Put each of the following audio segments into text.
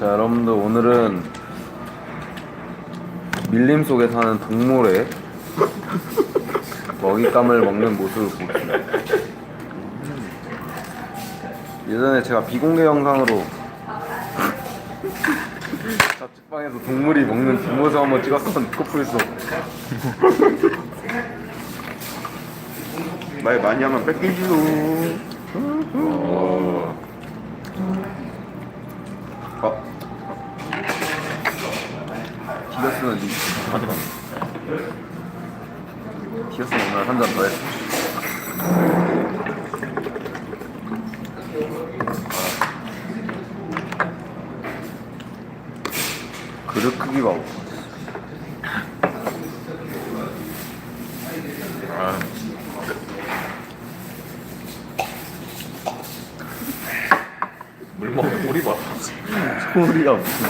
자 여러분들 오늘은 밀림 속에 사는 동물의 먹잇감을 먹는 모습을 보겠습니다. 예전에 제가 비공개 영상으로 자취방에서 동물이 먹는 뒷모습 한번 찍었던 커플소 말 많이 하면 뺏기지요. 어. 디어스는 이 하지마 디어스는 오늘 한 잔 더 했어. 그릇 크기가 없어 물 먹어 물이 봐. 소리가 무슨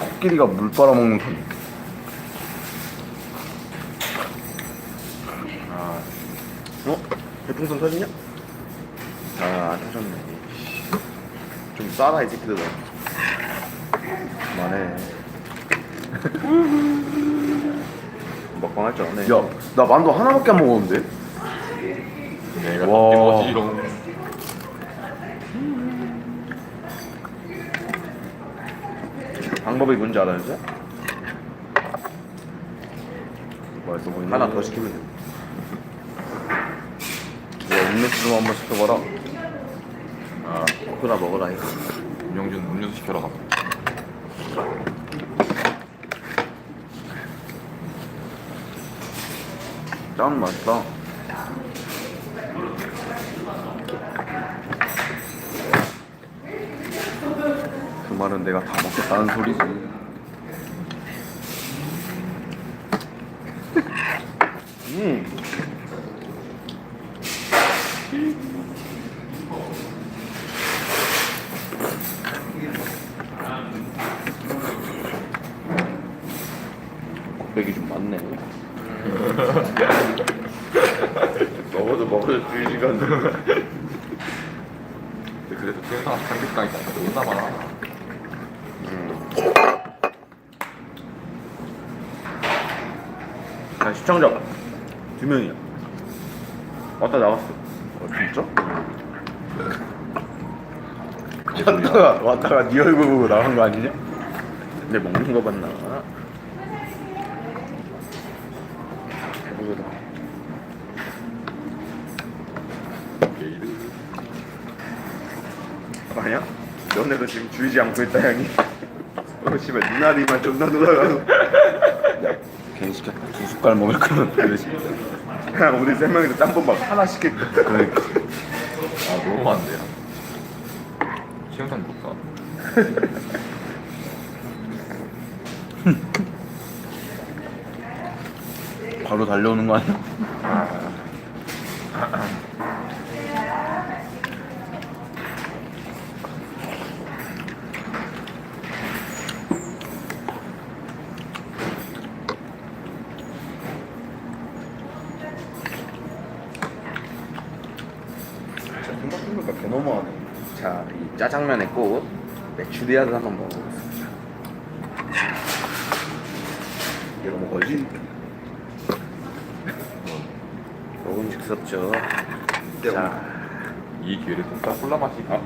코끼리가 물 빨아먹는 소리 어? 별풍선 터지냐? 아, 안 터졌네. 좀 싸라, 이 새끼들아. 그만해. 먹방 할 줄 아네. 야, 나 만두 하나밖에 안 먹었는데? 내가 와. 먹지롱. 방법이 뭔지 알아요, 이제? 맛있어 보이네 하나 더 시키면 돼. 야, 음료수 좀 한번 시켜봐라 아 코나 먹어라, 이거. 윤영준 음료수 시켜라. 짱 맛있다 말은 내가 다 먹겠다는 소리지 음. 곱빼기 좀 많네 먹어도 먹어도 두 시간. 근데 그래도 태어나 삼겹살이 존나 많아. 아, 시청자. 두 명이야. 왔다 나왔어. 어 진짜? 왔다가, 왔다가 네 얼굴 보고 나간 거 아니냐? 내 먹는 거 봤나? 게이드. 아니야? 너네도 지금 주의지 않고 있다, 형이. 어, 씨발, 눈알이만 존나 돌아가고. 시켰다 두 숟갈 먹을 거면 되지 그냥 우리 세 명이서 짬뽕밥 하나 시킬까? 그러니까 아 너무 많네요. 시영상 볼까? 바로 달려오는 거 아니야? 자, 너무하네. 자, 이 짜장면의 꽃, 메추리알을 한번 먹어보겠습니다. 이거 먹어야지. 먹음직스럽죠. 자, 이 기회를 또 콜라 맛이 아,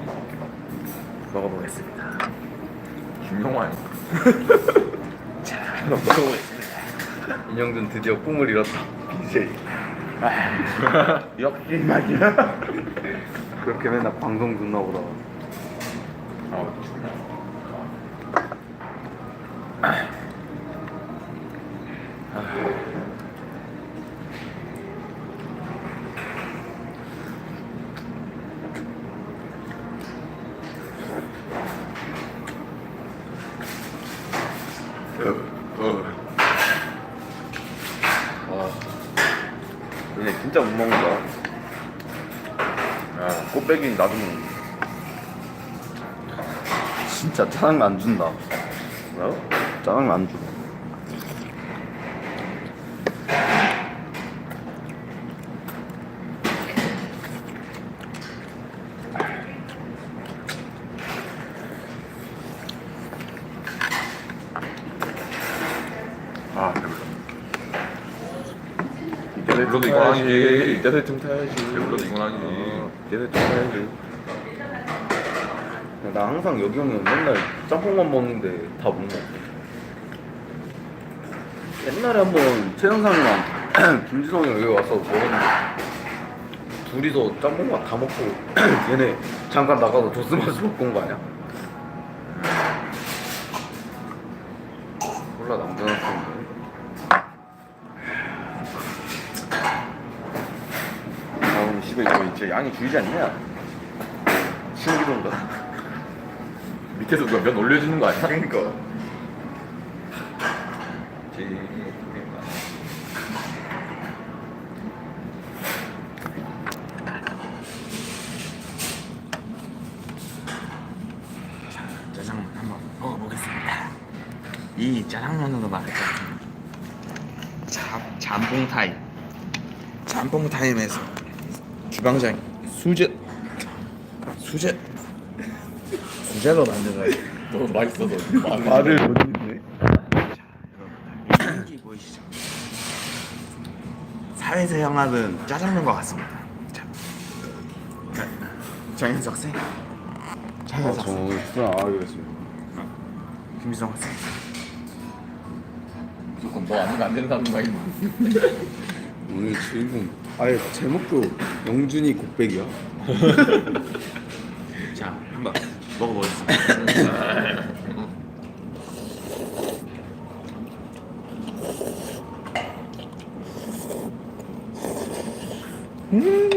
먹어보겠습니다. 김용환. 자, 한번 먹어보겠습니다. 인형준 드디어 꿈을 이뤘다 BJ. 아, 역시 말이야. 그렇게 맨날 방송 듣나 보다 아 죽나. 얘네 진짜 못 먹는다. 아, 꽃배기 놔두면 진짜 짜장 안 준다. 뭐? 짜장면 안 줘. 아, 배불러. 도 이거 하지. 쟤네 좀 타야지. 배불러도 이건 하지. 어, 쟤네 좀 타야지. 나 항상 여기 오면 맨날 짬뽕만 먹는데 다 못 먹어. 옛날에 한번 최영상이랑 김지성이 여기 와서 먹었는데 둘이서 짬뽕만 다 먹고 얘네 잠깐 나가서 도스마스 먹고 온 거 아니야? 몰라 남자였는데 집에 이거 진짜 양이 줄지 않냐? 신기동가 밑에서 누가 면 올려주는 거 아니야? 그러니까 짜장면 한번 먹어보겠습니다. 이 짜장면으로 말이죠. 자, 잠봉 타임. 잠봉 타임에서 주방장 수제. 수제. 수제로 만들어요. 너무 맛있어서. 말을 못했네. 생기 보이시죠? 사회에서 향하는 짜장면과 같습니다. 자, 자, 정현석 쌤, 쌤, 아, 저 수랑 안 하기로 했습니다. 김지성 쌤. 무조건 너 아니면 안 되는 사람만 있는 오늘 주인공 아예 제목도 영준이 곱빼기야 자, 한번 먹어보겠습니다. 음.